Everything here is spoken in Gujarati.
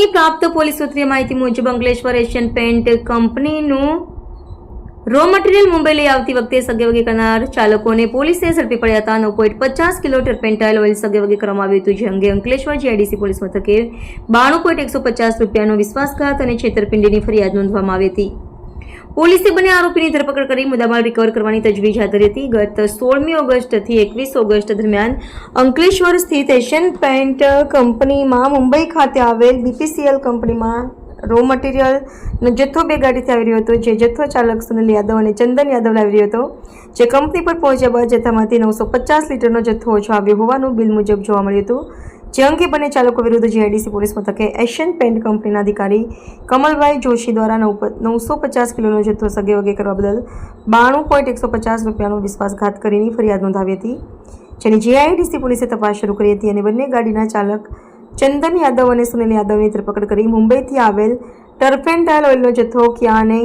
મહત્વની પ્રાપ્ત પોલીસ સૂત્રીય માહિતી મુજબ અંકલેશ્વર એશિયન પેન્ટ કંપનીનું રો મટીરિયલ મુંબઈ લઈ આવતી વખતે સગેવગે કરનાર ચાલકોને પોલીસે ઝડપી પડ્યા હતા નવ પોઈન્ટ પચાસ કિલો ટર્પેન્ટાઇલ ઓઇલ સગેવગે કરવામાં આવ્યું હતું, જે અંગે અંકલેશ્વર જીઆઈડીસી પોલીસ મથકે બાણું પોઈન્ટ એકસો પચાસ રૂપિયાનો વિશ્વાસઘાત અને છેતરપિંડીની ફરિયાદ નોંધવામાં આવી હતી. પોલીસે બંને આરોપીની ધરપકડ કરી મુદ્દામાલ રિકવર કરવાની તજવીજ હાથ હતી. ગત સોળમી ઓગસ્ટથી એકવીસ ઓગસ્ટ દરમિયાન અંકલેશ્વર સ્થિત એશિયન પેન્ટ કંપનીમાં મુંબઈ ખાતે આવેલ બીપીસીએલ કંપનીમાં રો મટીરિયલનો જથ્થો બે ગાડીથી આવી રહ્યો હતો. જે જથ્થો ચાલક સુનિલ યાદવ અને ચંદન યાદવ લાવી રહ્યો હતો. જે કંપની પર પહોંચ્યા બાદ જથ્થામાંથી નવસો પચાસ લીટરનો જથ્થો ઓછો આવ્યો હોવાનું બિલ મુજબ જોવા મળ્યું હતું. જે અંગે બંને ચાલકો વિરુદ્ધ જીઆઈડીસી પોલીસ મથકે એશિયન પેન્ટ કંપનીના અધિકારી કમલભાઈ જોશી દ્વારા નવ નવસો પચાસ કિલોનો જથ્થો સગે વગે કરવા બદલ બાણું પોઈન્ટ એકસો પચાસ રૂપિયાનો વિશ્વાસઘાત કરીને ફરિયાદ નોંધાવી હતી, જેની જીઆઈડીસી પોલીસે તપાસ શરૂ કરી હતી અને બંને ગાડીના ચાલક ચંદન યાદવ અને સુનિલ યાદવની ધરપકડ કરી મુંબઈથી આવેલ ટર્ફેન્ટાઇલ ઓઇલનો જથ્થો ક્યાં અને